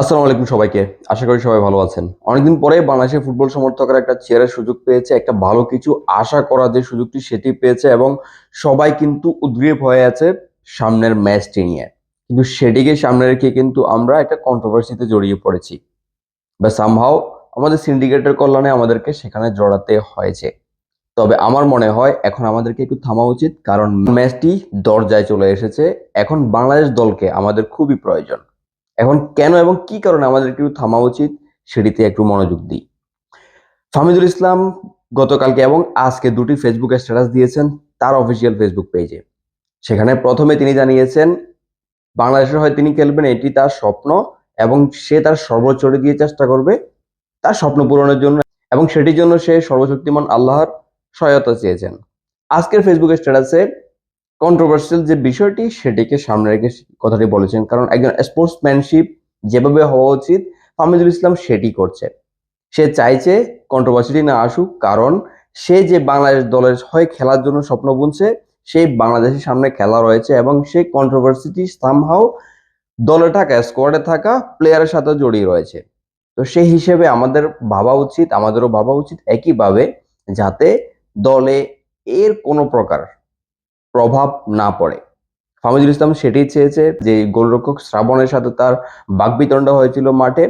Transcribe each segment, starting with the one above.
আসসালামু আলাইকুম সবাইকে। আশা করি সবাই ভালো আছেন। অনেকদিন পরে বাংলাদেশের ফুটবল সমর্থকরা একটা চেয়ারের সুযোগ পেয়েছে, একটা ভালো কিছু আশা করার যে সুযোগটি সেটি পেয়েছে এবং সবাই কিন্তু উদ্গ্রীব হয়ে আছে সামনের ম্যাচটি নিয়ে। কিন্তু সেটিকে সামনে রেখে কিন্তু আমরা একটা কন্ট্রোভার্সিতে জড়িয়ে পড়েছি। বা সামহাও আমাদের সিন্ডিকেটের কল্যাণে আমাদেরকে সেখানে জড়াতে হয়েছে। তবে আমার মনে হয় এখন আমাদেরকে একটু থামা উচিত, কারণ ম্যাচটি দরজায় চলে এসেছে। এখন বাংলাদেশ দলকে আমাদের খুবই প্রয়োজন। এখন কেন এবং কি কারণে আমাদের একটু থামা উচিত সেটিতে একটু মনোযোগ দিই। ফামিদুল ইসলাম গতকালকে এবং আজকে দুটি ফেসবুকে স্ট্যাটাস দিয়েছেন তার অফিসিয়াল ফেসবুক পেজে সেখানে প্রথমে তিনি জানিয়েছেন, বাংলাদেশের হয়ে তিনি খেলবেন এটি তার স্বপ্ন এবং সে তার সর্বোচ্চটি দিয়ে চেষ্টা করবে তার স্বপ্ন পূরণের জন্য এবং সেটির জন্য সে সর্বশক্তিমান আল্লাহর সহায়তা চেয়েছেন। আজকের ফেসবুক স্ট্যাটাসে কন্ট্রোভার্সিয়াল যে বিষয়টি, সেটিকে সামনে রেখে কথাটি বলেছেন। কারণ একজন স্পোর্টসম্যানশিপ যেভাবে হওয়া উচিত ফামিদুল ইসলাম সেটি করছে। সে চাইছে কন্ট্রোভার্সিটি না আসুক, কারণ সে যে বাংলাদেশ দলের হয়ে খেলার জন্য স্বপ্ন বুনছে, সেই বাংলাদেশের সামনে খেলা রয়েছে এবং সেই কন্ট্রোভার্সিটি সামহাও দলে থাকা স্কোয়াডে থাকা প্লেয়ারের সাথে জড়িয়ে রয়েছে। তো সেই হিসেবে আমাদের ভাবা উচিত, আমাদেরও ভাবা উচিত একইভাবে যাতে দলে এর কোনো প্রকার প্রভাব না পড়ে। ফামিদুল ইসলাম সেটি চেয়েছে যে গোলরক্ষক শ্রাবণের সাথে তার বাকবিতণ্ডা হয়েছিল মাঠে,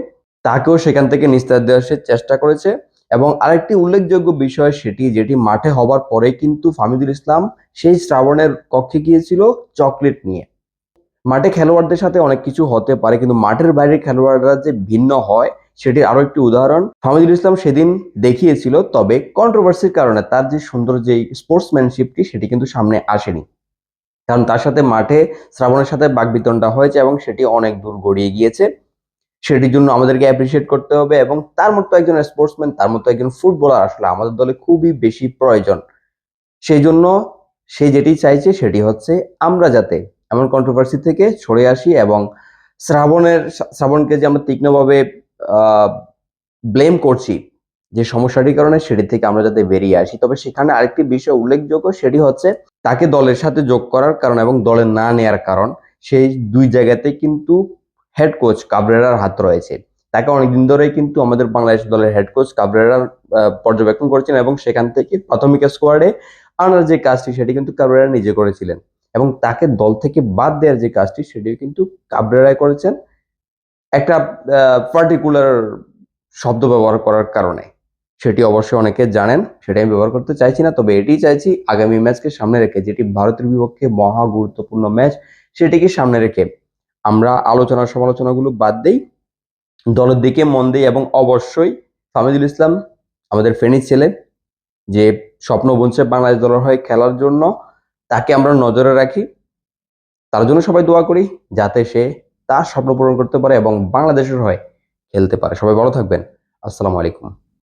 তাকেও সেখান থেকে নিস্তার দেওয়ার চেষ্টা করেছে এবং আরেকটি উল্লেখযোগ্য বিষয় সেটি, যেটি মাঠে হবার পরে কিন্তু ফামিদুল ইসলাম সেই শ্রাবণের কক্ষে গিয়েছিল চকলেট নিয়ে। মাঠে খেলোয়াড়দের সাথে অনেক কিছু হতে পারে, কিন্তু মাঠের বাইরে খেলোয়াড়রা যে ভিন্ন হয় সেটির আরও একটি উদাহরণ। ফামিদুল ইসলাম সেদিন দেখিয়েছিল, তবে কন্ট্রোভার্সির কারণে তার যে সুন্দর যে স্পোর্টসম্যানশিপটি সেটি কিন্তু সামনে আসেনি। কারণ তার সাথে মাঠে শ্রাবণের সাথে বাগবিতণ্ডা হয়েছে এবং সেটি অনেক দূর গড়িয়ে গিয়েছে। সেটির জন্য আমাদেরকে অ্যাপ্রিসিয়েট করতে হবে এবং তার মতো একজন স্পোর্টসম্যান তার মতো একজন ফুটবলার আসলে আমাদের দলে খুবই বেশি প্রয়োজন। সেই জন্য সে যেটি চাইছে, সেটি হচ্ছে আমরা যাতে এমন কন্ট্রোভার্সি থেকে সরে আসি এবং শ্রাবণের, শ্রাবণকে যে আমরা তীক্ষ্ণভাবে ব্লেম করছি যে সমস্যাটির কারণে সেটি থেকে আমরা যাতে বেরিয়ে আসি। তবে সেখানে আরেকটি বিষয় উল্লেখযোগ্য, সেটি হচ্ছে তাকে দলের সাথে যোগ করার কারণ এবং দলে না নেয়ার কারণ। সেই দুই জায়গাতে কিন্তু হেড কোচ কাবরেরার হাত রয়েছে। তাকে অনেকদিন ধরেই কিন্তু আমাদের বাংলাদেশ দলের হেড কোচ কাবরেরা পর্যবেক্ষণ করেছেন এবং সেখান থেকে প্রাথমিক স্কোয়াডে আনার যে কাজটি, সেটি কিন্তু কাবরেরা নিজে করেছিলেন। এবং তাকে দল থেকে বাদ দেওয়ার যে কাজটি, সেটিও কিন্তু কাবরেরাই করেছেন। একটা পার্টিকুলার শব্দ ব্যবহার করার কারণে। সেটি অবশ্যই অনেকে জানেন, সেটা আমি ব্যবহার করতে চাইছি না, তবে এটি চাইছি, আগামী ম্যাচকে সামনে রেখে যেটি ভারতের বিপক্ষে মহা গুরুত্বপূর্ণ ম্যাচ, সেটিকে সামনে রেখে আমরা আলোচনা, সমালোচনাগুলো বাদ দেই। দলের দিকে মন দিই এবং অবশ্যই ফামিদুল ইসলাম, আমাদের ফেনী ছেলে, যে স্বপ্ন বুনছে বাংলাদেশ দলের হয়ে খেলার জন্য, তাকে আমরা নজরে রাখি। তার জন্য সবাই দোয়া করি, যাতে সে তার স্বপ্ন পূরণ করতে পারে এবং বাংলাদেশের হয়ে খেলতে পারে। সবাই ভালো থাকবেন। আসসালামু আলাইকুম।